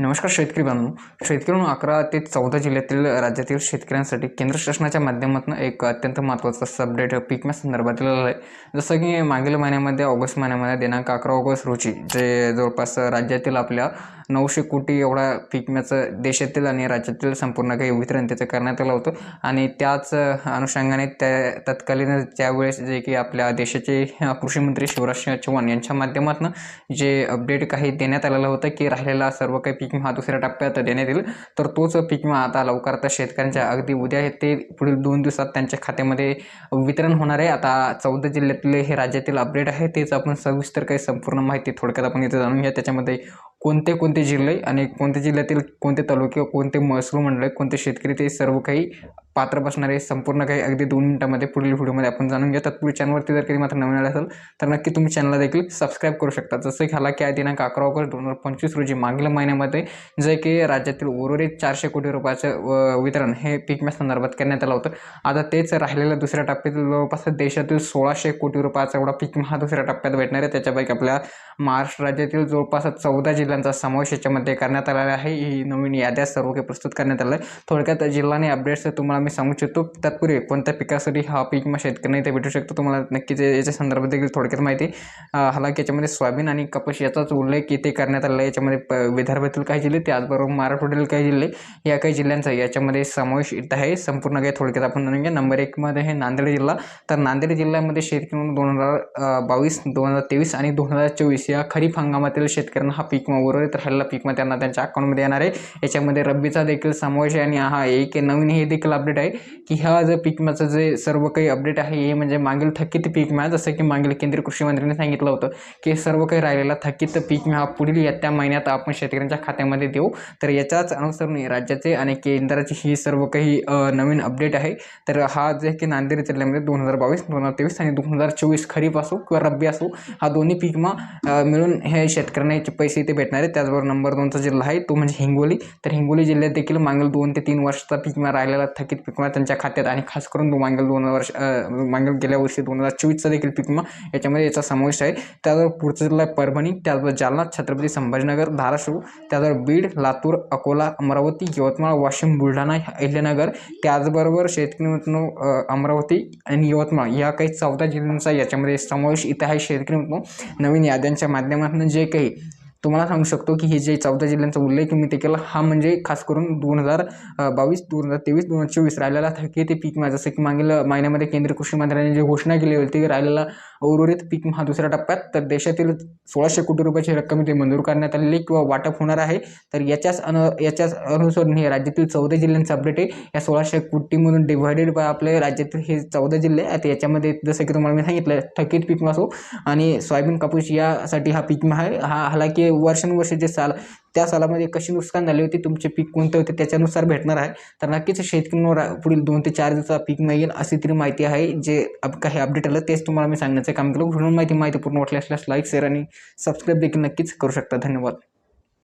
नमस्कार शेतकरी बांधव. शेतकरी अकरा ते चौदा जिल्ह्यातील राज्यातील शेतकऱ्यांसाठी केंद्र शासनाच्या माध्यमातून एक अत्यंत महत्त्वाचा सबडेट पीक संदर्भात दिलेला आहे. जसं की मागील महिन्यामध्ये ऑगस्ट महिन्यामध्ये दिनांक अकरा ऑगस्ट रोजी जे जवळपास राज्यातील आपल्या नऊशे कोटी एवढा पीक विम्याचं देशातील आणि राज्यातील संपूर्ण काही वितरण त्याचं करण्यात आलं होतं. आणि त्याच अनुषंगाने त्या तत्कालीन त्यावेळेस जे की आपल्या देशाचे कृषी मंत्री शिवराज सिंह चौहान यांच्या माध्यमातून जे अपडेट काही देण्यात आलेलं होतं की राहिलेला सर्व काही पीक विमा दुसऱ्या टप्प्यात देण्यात येईल तर तोच पीक विमा आता लवकर आता शेतकऱ्यांच्या अगदी उद्या आहे. ते पुढील दोन दिवसात त्यांच्या खात्यामध्ये वितरण होणार आहे. आता चौदा जिल्ह्यातले हे राज्यातील अपडेट आहे. तेच आपण सविस्तर काही संपूर्ण माहिती थोडक्यात आपण इथे जाणून घ्या त्याच्यामध्ये कोणते कोणते जिल्हे आणि कोणत्या जिल्ह्यातील कोणते तालुके कोणते महसूल मंडळ कोणते शेतकरी ते सर्व काही पात्र बसणारे संपूर्ण काही अगदी दोन मिनिटामध्ये पुढील व्हिडिओमध्ये आपण जाणून घेऊ. तत्पूर्वी चॅनलवरती जर कधी मात्र नवीन आलं असेल तर नक्की तुम्ही चॅनलला देखील सबस्क्राईब करू शकता. जसं की हाला की आय दिनांक अकरा ऑगस्ट दोन हजार पंचवीस रोजी मागील महिन्यामध्ये जे की राज्यातील उर्वरित चारशे कोटी रुपयाचं वितरण हे पीक विम्या संदर्भात करण्यात आलं होतं. आता तेच राहिलेल्या दुसऱ्या टप्प्यातील जवळपास देशातील सोळाशे कोटी रुपयाचा एवढा पीक हा दुसऱ्या टप्प्यात भेटणार आहे. त्याच्यापैकी आपल्या महाराष्ट्र राज्यातील जवळपास चौदा जिल्ह्यांचा समावेश याच्यामध्ये करण्यात आलेला आहे. ही नवीन याद्या सर्व काही प्रस्तुत करण्यात आलं आहे थोडक्यात जिल्हाने अपडेट्स तुम्हाला मी सांगू शकतो तत्पूर्वी कोणत्या पिकासाठी हा पीक मग शेतकऱ्यांना इथे भेटू शकतो तुम्हाला नक्कीच याच्या संदर्भात देखील थोडक्यात माहिती हालाकी याच्यामध्ये सोयाबीन आणि कपास याचाच उल्लेख इथे करण्यात आला आहे. याच्यामध्ये प विदर्भातील काही जिल्हे त्याचबरोबर महाराष्ट्रातील काही जिल्हे या काही जिल्ह्यांचा याच्यामध्ये समावेश इथं आहे. संपूर्ण काही थोडक्यात आपण जाणून घ्या नंबर एकमध्ये आहे नांदेड जिल्हा. तर नांदेड जिल्ह्यामध्ये शेतकरी म्हणून दोन हजार बावीस दोन हजार तेवीस आणि दोन हजार चोवीस या खरीप हंगामातील शेतकऱ्यांना हा पीक विमा उर्वरित हल्ला पीक मग त्यांना त्यांच्या अकाउंटमध्ये येणार आहे. याच्यामध्ये रब्बीचा देखील समावेश आहे आणि हा एक नवीन हे देखील अपडेट आहे की ह्या जे पीक विम्याचं जे सर्व काही अपडेट आहे हे म्हणजे मागील थकीत पीक विमा जसं की मागील केंद्रीय कृषी मंत्र्यांनी सांगितलं होतं की सर्व काही राहिलेला थकीत पीक विमा पुढील येत्या महिन्यात आपण शेतकऱ्यांच्या खात्यामध्ये देऊ. तर याच्याच अनुसरून राज्याचे आणि केंद्राची ही सर्व काही नवीन अपडेट आहे. तर हा जे की नांदेड जिल्ह्यामध्ये दोन हजार बावीस दोन हजार तेवीस आणि दोन हजार चोवीस खरीप असो किंवा रब्बी असो हा दोन्ही पीक विमा मिळून हे शेतकऱ्यांना याचे पैसे इथे भेटणार आहेत. त्याचबरोबर नंबर दोनचा जिल्हा आहे तो म्हणजे हिंगोली. तर हिंगोली जिल्ह्यात देखील मागील दोन ते तीन वर्षाचा पीक विमा राहिलेला थकीत पीक विमा त्यांच्या खात्यात आणि खास करून मागील दोन वर्ष मागील गेल्या वर्षी दोन हजार चोवीसचा देखील पीक विमा याच्यामध्ये याचा समावेश आहे. त्याचबरोबर पुढचं जिल्हा परभणी त्याचबरोबर जालना छत्रपती संभाजीनगर धाराशिव त्याचबरोबर बीड लातूर अकोला अमरावती यवतमाळ वाशिम बुलढाणा अहिल्यानगर त्याचबरोबर शेतकरी मित्रांनो अमरावती आणि यवतमाळ या काही चौदा जिल्ह्यांचा याच्यामध्ये समावेश इथं आहे. शेतकरी मित्रांनो नवीन याद्यांच्या माध्यमातून जे काही तुम्हाला सांगू शकतो की हे जे चौदा जिल्ह्यांचा उल्लेख मी ते केला हा म्हणजे खास करून दोन हजार बावीस दोन हजार तेवीस दोन हजार चोवीस राहिलेला थकीत ते पीक जसं की मागील महिन्यामध्ये केंद्रीय कृषी मंत्र्यांनी जी घोषणा केली होती राहिलेला उर्वरित पीक हा दुसऱ्या टप्प्यात तर देशातील सोळाशे कोटी रुपयाची रक्कम इथे मंजूर करण्यात आलेली किंवा वाटप होणार आहे. तर याच्याच अनु याच्याच अनुसरून हे राज्यातील चौदा जिल्ह्यांचं अपडेट आहे. या सोळाशे कोटीमधून डिव्हायडेड बाय आपले राज्यातील हे चौदा जिल्हे आहेत याच्यामध्ये जसं की तुम्हाला मी सांगितलं थकीत पीक असो आणि सोयाबीन कापूस यासाठी हा पीक आहे. हा हालाकी वर्षानुवर्ष जे साल त्या सालामध्ये कशी नुकसान झाली होती तुमचे पीक कोणते होते त्याच्यानुसार भेटणार आहे. तर नक्कीच शेतकऱ्यांवर पुढील दोन ते चार दिवसाचा पीक मिळेल अशी तरी माहिती आहे. जे अप काही अपडेट आलं तेच तुम्हाला मी सांगण्याचं काम केलं म्हणून माहिती माहिती पूर्ण वाटली असल्यास लाईक शेअर आणि सबस्क्राईब देखील नक्कीच करू शकता. धन्यवाद.